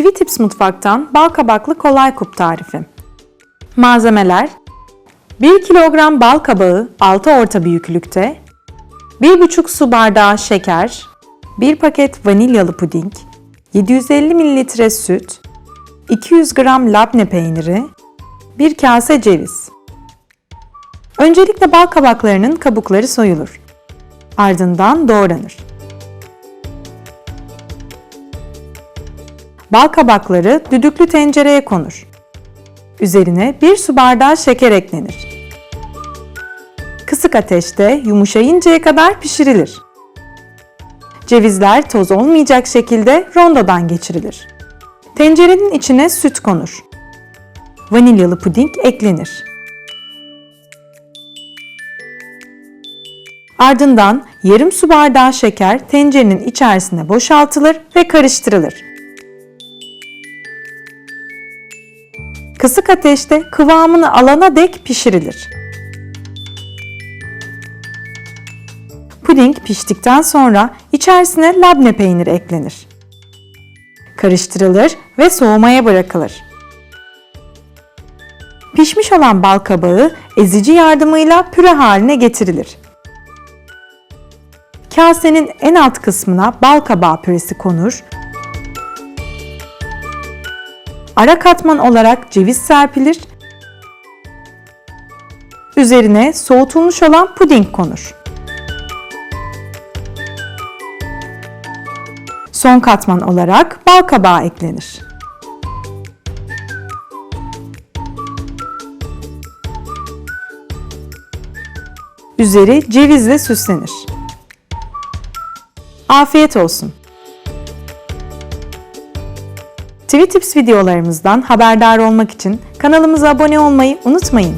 Twitips mutfaktan bal kabaklı kolay kup tarifi. Malzemeler 1 kilogram bal kabağı 6 orta büyüklükte, 1,5 su bardağı şeker, 1 paket vanilyalı puding, 750 ml süt, 200 gram labne peyniri, 1 kase ceviz. Öncelikle bal kabaklarının kabukları soyulur. Ardından doğranır. Bal kabakları düdüklü tencereye konur. Üzerine 1 su bardağı şeker eklenir. Kısık ateşte yumuşayıncaya kadar pişirilir. Cevizler toz olmayacak şekilde rondodan geçirilir. Tencerenin içine süt konur. Vanilyalı puding eklenir. Ardından yarım su bardağı şeker tencerenin içerisine boşaltılır ve karıştırılır. Kısık ateşte kıvamını alana dek pişirilir. Puding piştikten sonra içerisine labne peyniri eklenir. Karıştırılır ve soğumaya bırakılır. Pişmiş olan bal kabağı ezici yardımıyla püre haline getirilir. Kasenin en alt kısmına bal kabağı püresi konur. Ara katman olarak ceviz serpilir. Üzerine soğutulmuş olan puding konur. Son katman olarak bal kabağı eklenir. Üzeri cevizle süslenir. Afiyet olsun. Twitips videolarımızdan haberdar olmak için kanalımıza abone olmayı unutmayın.